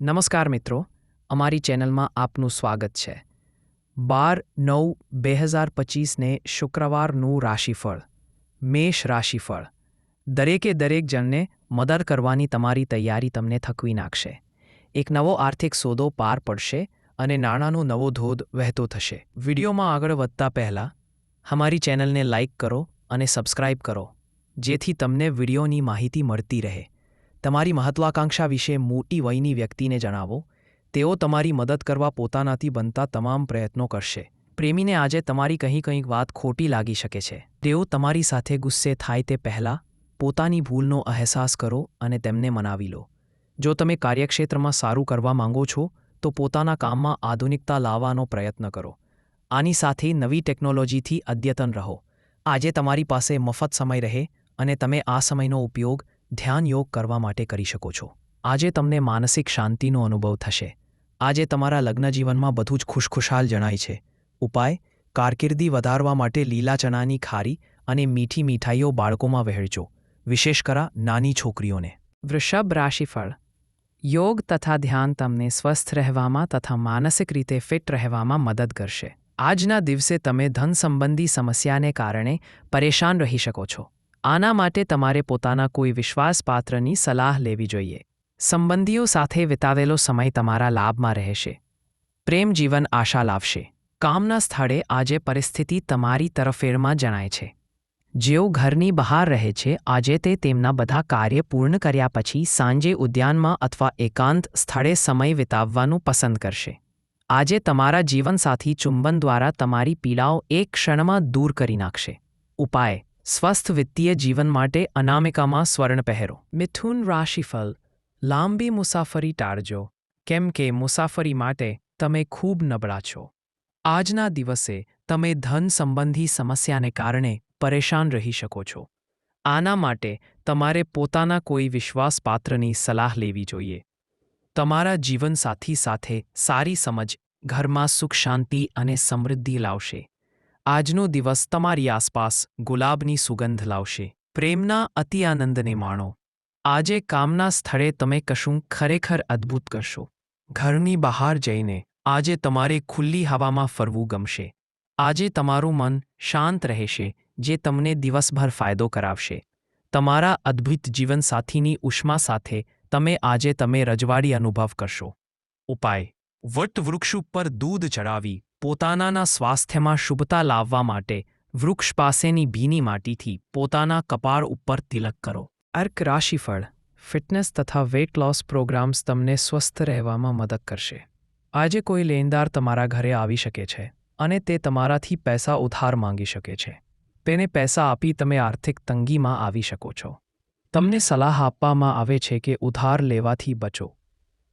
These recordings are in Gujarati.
નમસ્કાર મિત્રો, અમારી ચેનલમાં આપનું સ્વાગત છે. બાર નવ બે હજાર પચીસને શુક્રવારનું રાશિફળ, મેષ રાશિફળ. દરેકે દરેક જણને મદદ કરવાની તમારી તૈયારી તમને થકવી નાખશે. એક નવો આર્થિક સોદો પાર પડશે અને નાણાંનો નવો ધોધ વહેતો થશે. વિડીયોમાં આગળ વધતા પહેલાં, અમારી ચેનલને લાઇક કરો અને સબસ્ક્રાઇબ કરો, જેથી તમને વિડીયોની માહિતી મળતી રહે. તમારી મહત્વાકાંક્ષા વિશે મોટી વયની વ્યક્તિને જણાવો. તેઓ તમારી મદદ કરવા પોતાનાથી બનતા તમામ પ્રયત્નો કરશે. પ્રેમીને આજે તમારી કંઈ કંઈક વાત ખોટી લાગી શકે છે. તેઓ તમારી સાથે ગુસ્સે થાય તે પહેલાં પોતાની ભૂલનો અહેસાસ કરો અને તેમને મનાવી લો. જો તમે કાર્યક્ષેત્રમાં સારું કરવા માંગો છો, તો પોતાના કામમાં આધુનિકતા લાવવાનો પ્રયત્ન કરો. આની સાથે નવી ટેકનોલોજીથી અદ્યતન રહો. આજે તમારી પાસે મફત સમય રહે અને તમે આ સમયનો ઉપયોગ ધ્યાન યોગ કરવા માટે કરી શકો છો. આજે તમને માનસિક શાંતિનો અનુભવ થશે. આજે તમારા લગ્ન જીવનમાં બધું જ ખુશખુશાલ જણાય છે. ઉપાય, કારકિર્દી વધારવા માટે લીલા ચણાની ખારી અને મીઠી મીઠાઈઓ બાળકોમાં વહેંચો. વિશેષ કરા નાની છોકરીઓને. વૃષભ રાશિફળ. યોગ તથા ધ્યાન તમને સ્વસ્થ રહેવામાં તથા માનસિક રીતે ફિટ રહેવામાં મદદ કરશે. આજના દિવસે તમે ધન સંબંધી સમસ્યાને કારણે પરેશાન રહી શકો છો. આના માટે તમારે પોતાના કોઈ વિશ્વાસપાત્રની સલાહ લેવી જોઈએ. સંબંધીઓ સાથે વિતાવેલો સમય તમારા લાભમાં રહેશે. પ્રેમ જીવન આશા લાવશે. કામના સ્થળે આજે પરિસ્થિતિ તમારી તરફેણમાં જણાય છે. જેઓ ઘરની બહાર રહે છે, આજે તે તેમના બધા કાર્ય પૂર્ણ કર્યા પછી સાંજે ઉદ્યાનમાં અથવા એકાંત સ્થળે સમય વિતાવવાનું પસંદ કરશે. આજે તમારા જીવનસાથી ચુંબન દ્વારા તમારી પીડાઓ એક ક્ષણમાં દૂર કરી નાખશે. ઉપાય. સ્વસ્થ વિત્તીય જીવન માટે અનામિકામાં સ્વર્ણ પહેરો. મિથુન રાશિફળ. લાંબી મુસાફરી ટાળજો. કેમ કે મુસાફરી માટે તમે ખૂબ નબળા છો. આજના દિવસે તમે ધન સંબંધી સમસ્યાને કારણે પરેશાન રહી શકો છો. આના માટે તમારે પોતાના કોઈ વિશ્વાસપાત્રની સલાહ લેવી જોઈએ. તમારા જીવનસાથી સાથે સારી સમજ, ઘરમાં સુખ શાંતિ અને સમૃદ્ધિ લાવશે. આજનો દિવસ તમારી આસપાસ ગુલાબની સુગંધ લાવશે. પ્રેમના અતિ આનંદને માણો. આજે કામના સ્થળે તમે કશું ખરેખર અદ્ભુત કરશો. ઘરની બહાર જઈને આજે તમારે ખુલ્લી હવામાં ફરવું ગમશે. આજે તમારું મન શાંત રહેશે, જે તમને દિવસભર ફાયદો કરાવશે. તમારા અદ્ભુત જીવનસાથીની ઉષ્મા સાથે તમે આજે તમે રજવાડી અનુભવ કરશો. ઉપાય. વટવૃક્ષ ઉપર દૂધ ચડાવી પોતાનાના સ્વાસ્થ્યમાં શુભતા લાવવા માટે વૃક્ષ પાસેની ભીની માટીથી પોતાના કપાળ ઉપર તિલક કરો. અર્ક રાશિફળ, ફિટનેસ તથા વેટ લોસ પ્રોગ્રામ્સ તમને સ્વસ્થ રહેવામાં મદદ કરશે. આજે કોઈ લેનદાર તમારા ઘરે આવી શકે છે અને તે તમારાથી પૈસા ઉધાર માંગી શકે છે. તેને પૈસા આપી તમે આર્થિક તંગીમાં આવી શકો છો. તમને સલાહ આપવામાં આવે છે કે ઉધાર લેવાથી બચો.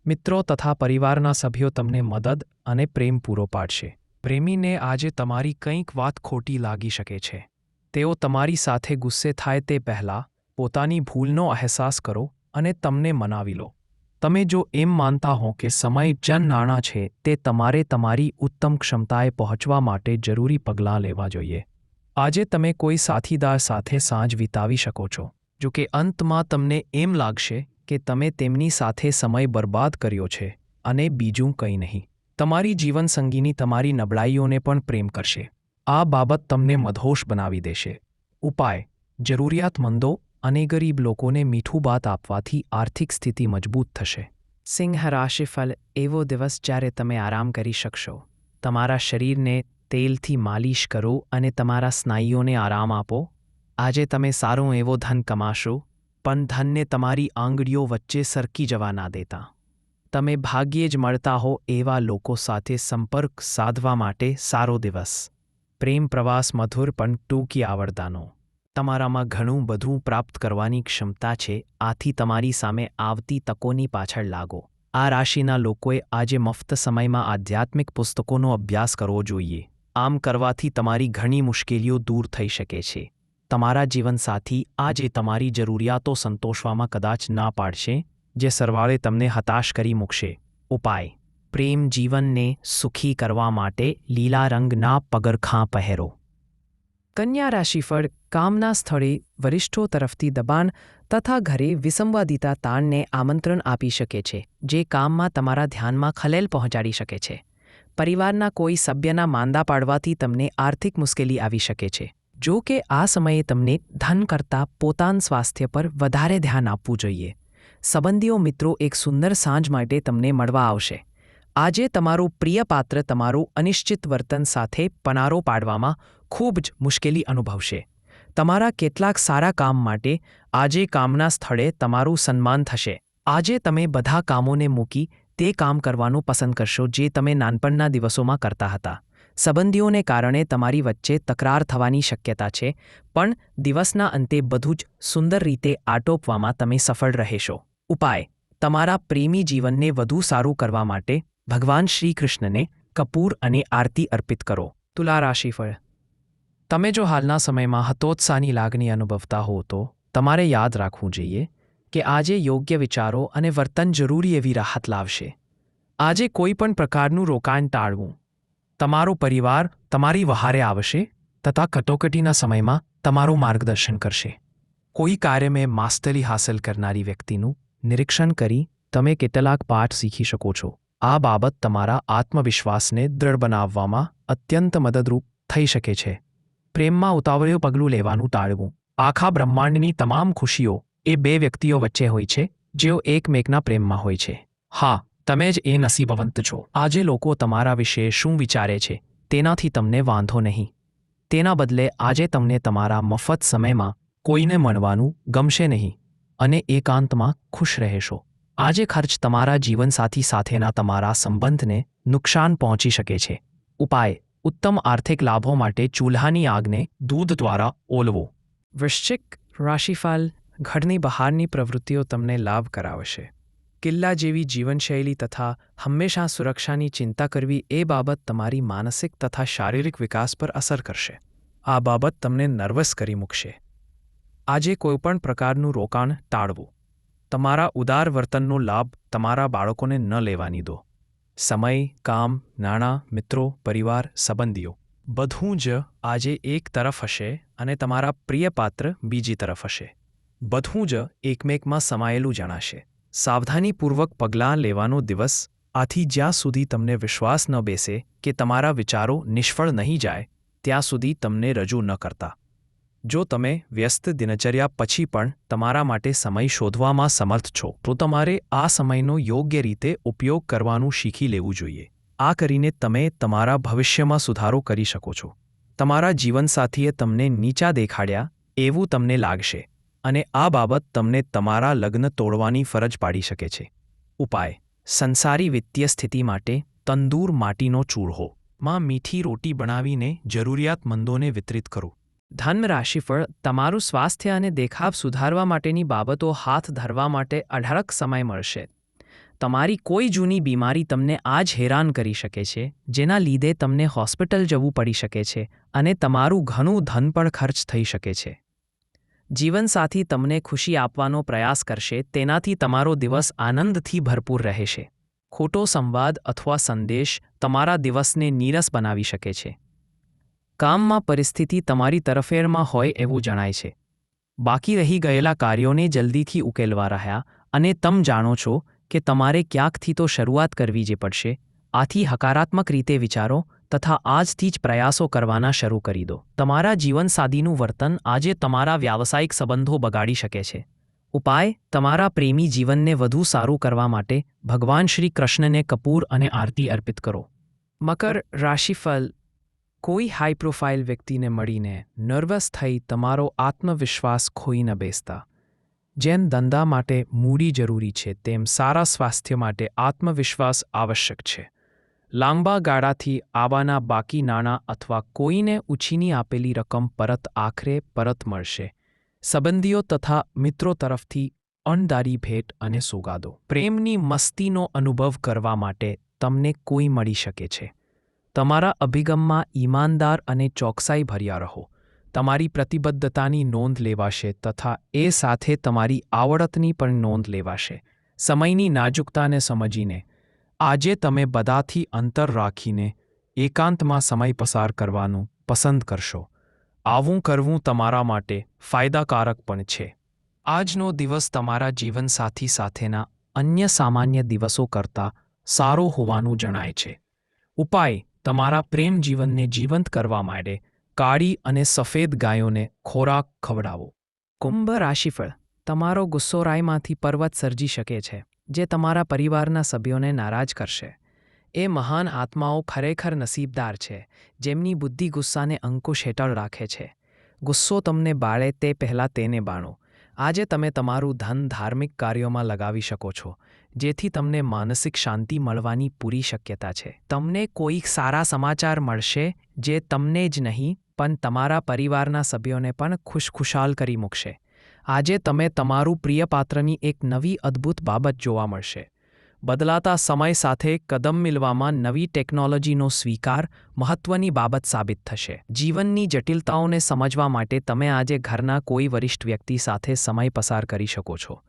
મિત્રો તથા પરિવારના સભ્યો તમને મદદ અને પ્રેમ પૂરો પાડશે. પ્રેમીને આજે તમારી કંઈક વાત ખોટી લાગી શકે છે. તેઓ તમારી સાથે ગુસ્સે થાય તે પહેલાં પોતાની ભૂલનો અહેસાસ કરો અને તમને મનાવી લો. તમે જો એમ માનતા હો કે સમય જન નાણાં છે, તે તમારે તમારી ઉત્તમ ક્ષમતાએ પહોંચવા માટે જરૂરી પગલાં લેવા જોઈએ. આજે તમે કોઈ સાથીદાર સાથે સાંજ વિતાવી શકો છો જો કે અંતમાં તમને એમ લાગશે કે તમે તેમની સાથે સમય બરબાદ કર્યો છે અને બીજું કંઈ નહીં. તમારી જીવનસંગીની તમારી નબળાઈઓને પણ પ્રેમ કરશે. આ બાબત તમને મધોશ બનાવી દેશે. ઉપાય, જરૂરિયાતમંદો અને ગરીબ લોકોને મીઠું બાત આપવાથી આર્થિક સ્થિતિ મજબૂત થશે. સિંહ રાશિફલ એવો દિવસ જ્યારે તમે આરામ કરી શકશો. તમારા શરીરને તેલથી માલિશ કરો અને તમારા સ્નાયુઓને આરામ આપો. આજે તમે સારો એવો ધન કમાશો. પણ તમારી આંગળીઓ વચ્ચે સરકી જવા ના દેતા. તમે ભાગ્યે જ મળતા હો એવા લોકો સાથે સંપર્ક સાધવા માટે સારો દિવસ. પ્રેમ પ્રવાસ મધુર પણ ટૂંકી આવડતાનો. તમારામાં ઘણું બધું પ્રાપ્ત કરવાની ક્ષમતા છે, આથી તમારી સામે આવતી તકોની પાછળ લાગો. આ રાશિના લોકોએ આજે મફત સમયમાં આધ્યાત્મિક પુસ્તકોનો અભ્યાસ કરવો જોઈએ. આમ કરવાથી તમારી ઘણી મુશ્કેલીઓ દૂર થઈ શકે છે. તમારા જીવનસાથી આજે તમારી જરૂરિયાતો સંતોષવામાં કદાચ ના પાડશે, જે સરવાળે તમને હતાશ કરી મૂકશે. ઉપાય. પ્રેમ જીવનને સુખી કરવા માટે લીલા રંગના પગરખાં પહેરો. કન્યા રાશિફળ કામના સ્થળે વરિષ્ઠો તરફથી દબાણ તથા ઘરે વિસંવાદિતા તાણને આમંત્રણ આપી શકે છે, જે કામમાં તમારા ધ્યાનમાં ખલેલ પહોંચાડી શકે છે. પરિવારના કોઈ સભ્યના માંદા પાડવાથી તમને આર્થિક મુશ્કેલી આવી શકે છે. જો કે આ સમયે તમને ધન કરતાં પોતાના સ્વાસ્થ્ય પર વધારે ધ્યાન આપવું જોઈએ. સંબંધીઓ મિત્રો, એક સુંદર સાંજ માટે તમને મળવા આવશે. આજે તમારું પ્રિય પાત્ર તમારું અનિશ્ચિત વર્તન સાથે પનારો પાડવામાં ખૂબ જ મુશ્કેલી અનુભવશે. તમારા કેટલાક સારા કામ માટે આજે કામના સ્થળે તમારું સન્માન થશે. આજે તમે બધા કામોને મૂકી તે કામ કરવાનું પસંદ કરશો જે તમે નાનપણના દિવસોમાં કરતા હતા. સંબંધીઓને કારણે તમારી વચ્ચે તકરાર થવાની શક્યતા છે, પણ દિવસના અંતે બધું જ સુંદર રીતે આટોપવામાં તમે સફળ રહેશો. ઉપાય. તમારા પ્રેમી જીવનને વધુ સારું કરવા માટે ભગવાન શ્રી કૃષ્ણને કપૂર અને આરતી અર્પિત કરો. તુલા રાશિફળ તમે જો હાલના સમયમાં હતોત્સાહની લાગણી અનુભવતા હો તો તમારે યાદ રાખવું જોઈએ કે આજે યોગ્ય વિચારો અને વર્તન જરૂરી એવી રાહત લાવશે. આજે કોઈ પણ પ્રકારનું રોકાણ ટાળવું. તમારો પરિવાર તમારી વહારે આવશે તથા કટોકટીના સમયમાં તમારું માર્ગદર્શન કરશે. કોઈ કાર્યમાં માસ્તરી હાંસલ કરનારી વ્યક્તિનું નિરીક્ષણ કરી તમે કેટલાક પાઠ શીખી શકો છો. આ બાબત તમારા આત્મવિશ્વાસને દૃઢ બનાવવામાં અત્યંત મદદરૂપ થઈ શકે છે. પ્રેમમાં ઉતાવળિયું પગલું લેવાનું ટાળવું. આખા બ્રહ્માંડની તમામ ખુશીઓ એ બે વ્યક્તિઓ વચ્ચે હોય છે જેઓ એકમેકના પ્રેમમાં હોય છે. હા તમે જ એ નસીબવંત છો. આજે લોકો તમારા વિશે શું વિચારે છે, તેનાથી તમને વાંધો નહીં. તેના બદલે આજે તમને તમારા મફત સમયમાં કોઈને મળવાનું ગમશે નહીં અને એકાંતમાં ખુશ રહેશો. આજે ખર્ચ તમારા જીવનસાથી સાથેના તમારા સંબંધને નુકસાન પહોંચી શકે છે. ઉપાય, ઉત્તમ આર્થિક લાભો માટે ચૂલ્હાની આગને દૂધ દ્વારા ઓલવો. વૃશ્ચિક રાશિફાલ ઘરની બહારની પ્રવૃત્તિઓ તમને લાભ કરાવશે. કિલ્લા જેવી જીવનશૈલી તથા હંમેશા સુરક્ષાની ચિંતા કરવી એ બાબત તમારી માનસિક તથા શારીરિક વિકાસ પર અસર કરશે. આ બાબત તમને નર્વસ કરી મૂકશે. આજે કોઈપણ પ્રકારનું રોકાણ ટાળવું. તમારા ઉદાર વર્તનનો લાભ તમારા બાળકોને ન લેવાની દો. સમય, કામ, નાણાં, મિત્રો, પરિવાર, સંબંધીઓ. બધું જ આજે એક તરફ હશે અને તમારા પ્રિય પાત્ર બીજી તરફ હશે. બધું જ એકમેકમાં સમાયેલું જણાશે. સાવધાનીપૂર્વક પગલાં લેવાનો દિવસ, આથી જ્યાં સુધી તમને વિશ્વાસ ન બેસે કે તમારા વિચારો નિષ્ફળ નહીં જાય, ત્યાં સુધી તમને રજૂ ન કરતા. જો તમે વ્યસ્ત દિનચર્યા પછી પણ તમારા માટે સમય શોધવામાં સમર્થ છો, તો તમારે આ સમયનો યોગ્ય રીતે ઉપયોગ કરવાનું શીખી લેવું જોઈએ. આ કરીને તમે તમારા ભવિષ્યમાં સુધારો કરી શકો છો. તમારા જીવનસાથીએ તમને નીચા દેખાડ્યા, એવું તમને લાગશે. અને આ બાબત તમને તમારા લગ્ન તોડવાની ફરજ પાડી શકે છે. ઉપાય. સંસારી વિત્તીય સ્થિતિ માટે તંદૂર માટીનો ચૂરહો માં મીઠી રોટી બનાવીને જરૂરિયાતમંદોને વિતરિત કરો. ધન રાશિફળ તમારું સ્વાસ્થ્ય અને દેખાવ સુધારવા માટેની બાબતો હાથ ધરવા માટે અઢળક સમય મળશે. તમારી કોઈ જૂની બીમારી તમને આજ હેરાન કરી શકે છે, જેના લીધે તમને હોસ્પિટલ જવું પડી શકે છે અને તમારું ઘણું ધન પણ ખર્ચ થઈ શકે છે. જીવનસાથી તમને ખુશી આપવાનો પ્રયાસ કરશે, તેનાથી તમારો દિવસ આનંદથી ભરપૂર રહેશે. ખોટો સંવાદ અથવા સંદેશ તમારા દિવસને નીરસ બનાવી શકે છે. કામમાં પરિસ્થિતિ તમારી તરફેરમાં હોય એવું જણાય છે. બાકી રહી ગયેલા કાર્યોને જલ્દીથી ઉકેલવા રહ્યા અને તમ જાણો છો કે તમારે ક્યાંકથી તો શરૂઆત કરવી જ પડશે, આથી હકારાત્મક રીતે વિચારો તથા આજથી જ પ્રયાસો કરવાના શરૂ કરી દો. તમારા જીવનસાદીનું વર્તન આજે તમારા વ્યાવસાયિક સંબંધો બગાડી શકે છે. ઉપાય, તમારા પ્રેમી જીવનને વધુ સારું કરવા માટે ભગવાન શ્રી કૃષ્ણને કપૂર અને આરતી અર્પિત કરો. મકર રાશિફલ કોઈ હાઈ પ્રોફાઇલ વ્યક્તિને મળીને નર્વસ થઈ તમારો આત્મવિશ્વાસ ખોઈ ન બેસતા. જેમ ધંધા માટે મૂડી જરૂરી છે, તેમ સારા સ્વાસ્થ્ય માટે આત્મવિશ્વાસ આવશ્યક છે. લાંબા ગાળાથી આવાના બાકી નાણાં અથવા કોઈને ઉછીની આપેલી રકમ પરત આખરે પરત મળશે. સંબંધીઓ તથા મિત્રો તરફથી અણદારી ભેટ અને સોગાદો. પ્રેમની મસ્તીનો અનુભવ કરવા માટે તમને કોઈ મળી શકે છે. તમારા અભિગમમાં ઈમાનદાર અને ચોકસાઈ ભર્યા રહો. તમારી પ્રતિબદ્ધતાની નોંધ લેવાશે તથા એ સાથે તમારી આવડતની પણ નોંધ લેવાશે. સમયની નાજુકતાને સમજીને આજે તમે બધાથી અંતર રાખીને એકાંતમાં સમય પસાર કરવાનું પસંદ કરશો. આવું કરવું તમારા માટે ફાયદાકારક પણ છે. આજનો દિવસ તમારા જીવનસાથી સાથેના અન્ય સામાન્ય દિવસો કરતાં સારો હોવાનું જણાય છે. ઉપાય, તમારા પ્રેમ જીવનને જીવંત કરવા માટે કાળી અને સફેદ ગાયોને ખોરાક ખવડાવો. કુંભ રાશિફળ, તમારો ગુસ્સો રાયમાંથી પર્વત સર્જી શકે છે. જે તમારા પરિવારના સભ્યોને નારાજ કરશે. એ મહાન આત્માઓ ખરેખર નસીબદાર છે, જેમની બુદ્ધિ ગુસ્સાને અંકુશ હેઠળ રાખે છે. ગુસ્સો તમને બાળે તે પહેલાં તેને બાણો. આજે તમે તમારું ધન ધાર્મિક કાર્યોમાં લગાવી શકો છો, જેથી તમને માનસિક શાંતિ મળવાની પૂરી શક્યતા છે. તમને કોઈક સારા સમાચાર મળશે, જે તમને જ નહીં, પણ તમારા પરિવારના સભ્યોને પણ ખુશખુશાલ કરી મૂકશે. આજે તમે તમારું પ્રિય પાત્રની એક નવી અદ્ભુત બાબત જોવા મળશે. બદલાતા સમય સાથે કદમ મિલવામાં નવી ટેકનોલોજીનો સ્વીકાર મહત્વની બાબત સાબિત થશે. જીવનની જટિલતાઓને સમજવા માટે તમે આજે ઘરના કોઈ વરિષ્ઠ વ્યક્તિ સાથે સમય પસાર કરી શકો છો.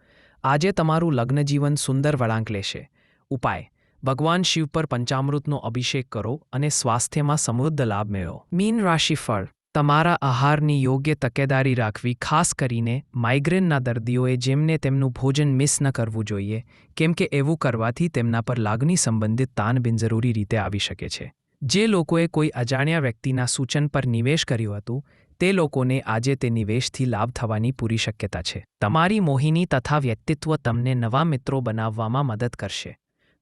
આજે તમારું લગ્નજીવન સુંદર વળાંક લેશે. ઉપાય. ભગવાન શિવ પર પંચામૃતનો અભિષેક કરો અને સ્વાસ્થ્યમાં સમૃદ્ધ લાભ મેળવો. મીન રાશિફળ. તમારા આહારની યોગ્ય તકેદારી રાખવી, ખાસ કરીને માઇગ્રેનના દર્દીઓએ જેમને તેમનું ભોજન મિસ ન કરવું જોઈએ, કેમ કે એવું કરવાથી તેમના પર લાગણી સંબંધિત તાણ બિનજરૂરી રીતે આવી શકે છે. જે લોકોએ કોઈ અજાણ્યા વ્યક્તિના સૂચન પર નિવેશ કર્યું હતું, તે લોકોને આજે તે નિવેશથી લાભ થવાની પૂરી શક્યતા છે. તમારી મોહિની તથા વ્યક્તિત્વ તમને નવા મિત્રો બનાવવામાં મદદ કરશે.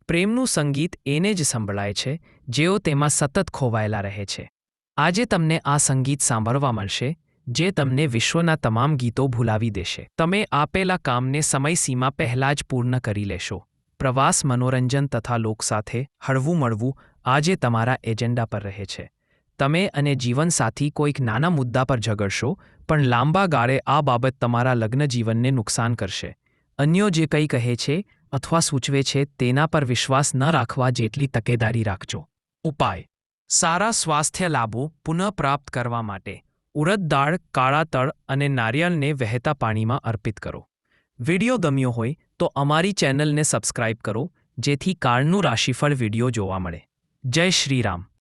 પ્રેમનું સંગીત એને જ સંભળાય છે, જેઓ તેમાં સતત ખોવાયેલા રહે છે. આજે તમને આ સંગીત સાંભળવા મળશે, જે તમને વિશ્વના તમામ ગીતો ભૂલાવી દેશે. તમે આપેલા કામને સમયસીમા પહેલાં જ પૂર્ણ કરી લેશો. પ્રવાસ, મનોરંજન તથા લોક સાથે હળવું મળવું આજે તમારા એજન્ડા પર રહે છે. તમે અને જીવનસાથી કોઈક નાના મુદ્દા પર ઝઘડશો, પણ લાંબા ગાળે આ બાબત તમારા લગ્ન જીવનને નુકસાન કરશે. અન્યો જે કંઈ કહે છે અથવા સૂચવે છે તેના પર વિશ્વાસ ન રાખવા જેટલી તકેદારી રાખજો. ઉપાય. સારા સ્વાસ્થ્ય લાભો પુનઃપ્રાપ્ત કરવા માટે ઉડદ દાળ, કાળા તળ અને નારિયેળને વહેતા પાણીમાં અર્પિત કરો. વિડિયો ગમ્યો હોય તો અમારી ચેનલને સબસ્ક્રાઇબ કરો, જેથી કાળનું રાશિફળ વિડિયો જોવા મળે. જય શ્રી રામ.